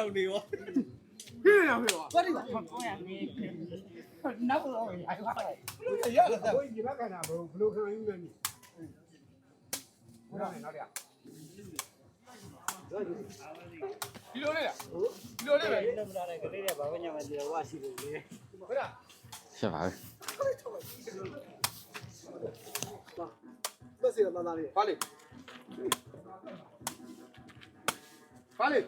လောက်နေရောပြေးရပြေးပါဘာဒီပါဟုတ်ရနေနောက်တော့အဲ့ဒါရရလားကိုညီမကနာဘလို့ဘလို့ခံယူလဲနိဟုတ်တယ်နောက်ရဒီလိုလေးလားဒီလိုလေးပဲနမလာတဲ့ကလေးတွေဘာပဲညမကြည့်တော့ဝါရှိလို့လေဟုတ်လားရှင်းပါပြီပတ်စီလာလာလေးပါလေပါလေ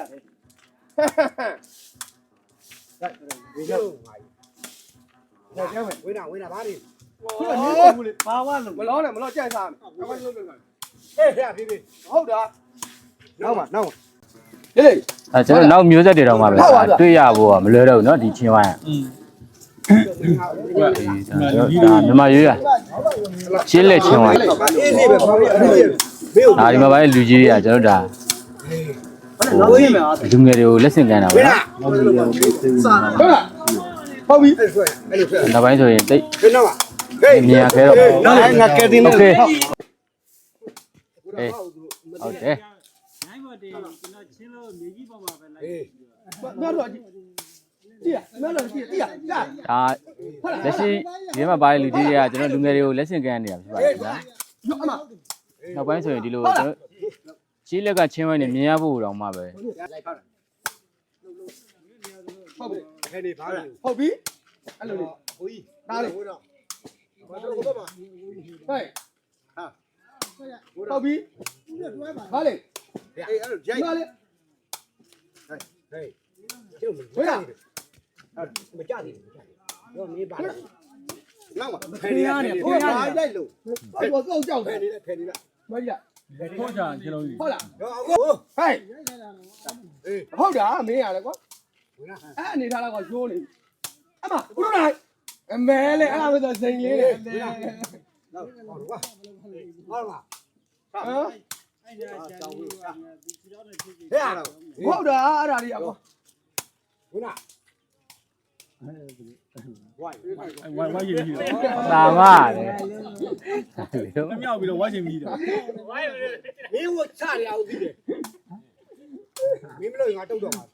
ရဲ့ဒီလိုရ တယ်ဝေးတော့ငါကြီးဟဲ့ဝေးတာဝေးတာဘာလဲ ခုကနေဘူးလေဘာဝလို့မလောနဲ့မလောကြိုက်စားမယ်ဘာလို့လို့လဲ ဟဲ့ဟဲ့ဖေးဖေး ဟုတ်တာ နောက်ပါနောက်ပါ ဟေး အဲကျွန်တော်နောက်မျိုးဆက်တွေတော့မှပဲတွေ့ရဖို့ကမလွယ်တော့ဘူးเนาะဒီချင်းဝိုင်း อืม ဒီဒါမြန်မာရွေးရချင်းလက်ချင်းဝိုင်း အေးလေးပဲဘာလို့အဲ့ဒီဘေးကို ဒါဒီမှာပိုင်းလူကြီးတွေကကျွန်တော်ဒါ ဘိုးရင်မအား လူငယ်တွေကိုလက်ဆင့်ကမ်းတာ ဝေး ပေါ့ တာ နော် ဟုတ်လား ဟုတ်ပြီ အဲ့ဆွဲအဲ့လိုဆွဲ နောက်ပိုင်းဆိုရင်တိတ် ဖေးနောက်ပါဟေး မြင်ရခဲတော့ နောက်ငါကဲတင်နေ โอเค ဟုတ် ဟုတ်တယ် နိုင်မတည်းကျွန်တော်ချင်းလို့မြေကြီးပေါ်မှာပဲလိုက် အေး မတော်ကြည့်ကြည့်မတော်ကြည့်ကြည့်ကြ ဒါလက်ရှိဒီမှာပိုင်းလူကြီးတွေကကျွန်တော်လူငယ်တွေကိုလက်ဆင့်ကမ်းနေတာဖြစ်ပါတယ်ဗျာ ရွအမ နောက်ပိုင်းဆိုရင်ဒီလိုကျွန်တော်ချင်းလက်ကချင်းဝိုင်းနေမြင်ရဖို့တော့မှပဲ ဟုတ်ပြီခဲနေပါလားဟုတ်ပြီအဲ့လိုလေဘိုးကြီးဒါလေဝေးတော့ဘာတော့ဘယ်မှာဟဲ့ဟုတ်ပြီဟာလေအေးအဲ့လိုရိုက်ဒီမှာလေဟေးကျုပ်မဝေးတာမကြသေးဘူးတော့မေးပါလားနောက်ပါဖေးရနေဖေးရနေရိုက်လို့ဟောတော့ကြောက်ဖတယ်ယ်နေတယ်ဖယ်နေလားမကြီးဟုတ်ကြကျွန်တော်ကြီးဟုတ်လားတော့အခုဟဲ့အေးဟုတ်တာမင်းရတယ်ကွာဝင်လာ အဲ့အနေထားတော့ကရိုးနေအမဘုရားနိုင်အမဲလေအဲ့ဒါပဲဆိုစိန်လေးလေနောက်ဟောကွာဟုတ်လားဟမ်အဲ့ဒါကျန်လို့ဒီတော့လည်းဖြစ်ဖြစ်ဟဲ့အောင်ဟုတ်တာအဲ့ဒါလေးကွာဝင်လာဝိုင်းဝိုင်းဝိုင်းရင်ပြီးတော့သာမတယ်မမြောက်ပြီးတော့ဝိုင်းချင်ပြီးတော့ဝိုင်းလို့မင်းဝချရအောင်ပြီးတယ်မ င်းမလို့ငါတုတ်တော့မှာ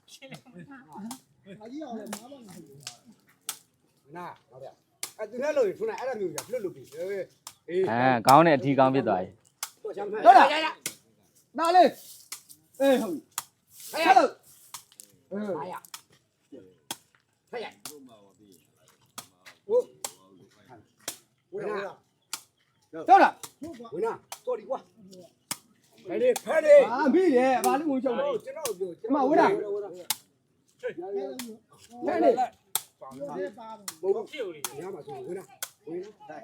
နာဟုတ်တယ်အဲ့သူလည်းလို့ထုံးလိုက်အဲ့ဒါမျိုးကြီးလွတ်လွတ်ပြီးအေးအေးအဲကောင်းတဲ့အထီကောင်းဖြစ်သွားပြီတော့ချမ်းဖက်ဟုတ်လားဒါလေးအေးဟုတ်ပြီဆက်လို့အေးအားရဖက်ရဟုတ်ဝင်လာဟုတ်လားဝင်လာတော်ဒီကွာ ဖက်နေဖက်နေအာမိတယ်ဘာလို့ငုံချုပ်လဲကျွန်တော်ပြောအမဝေးတာဖဲနေဘုံဖြစ်ဦးလေညမှာဆိုဝင်လာဝင်လာ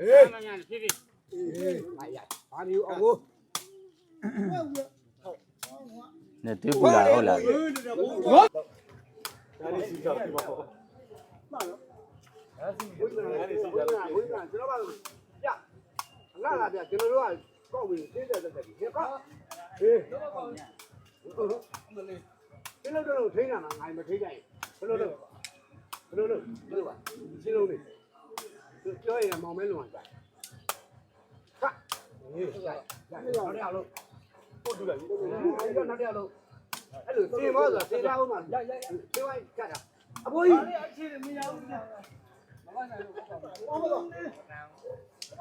အေးအမှန်ညာဖြစ်ဖြစ်အေးအားရဘာမျိုးအောင်ကိုနေတွေ့ပူလာဟုတ်လားဝိညာဉ်နဲ့ဝိညာဉ်ဝိညာဉ်ကျွန်တော်ကပြ လာလာပြကျွန်တော်တို့ကကောက်ပြီးတင်းတဲ့တဲ့ဒီကောအေးကျွန်တော်တို့ထိန်းတာငါမထိန်းကြရင်ဘယ်လိုလုပ်ဘယ်လိုလုပ်ဘယ်လိုပါရှင်းလုံးလေးပြောရင်မောင်မဲလုံးသွားဟာအေးရရနောက်တစ်ယောက်လို့ပို့တူလိုက်အဲ့တော့နောက်တစ်ယောက်လို့အဲ့လိုတင်မောဆိုတာတင်လာဦးမှာရရရတင်ဝိုင်းကြတာအဖိုးကြီးအခြေမရဘူးဘယ်လိုဘာထုံးမှာဟုတ်လို့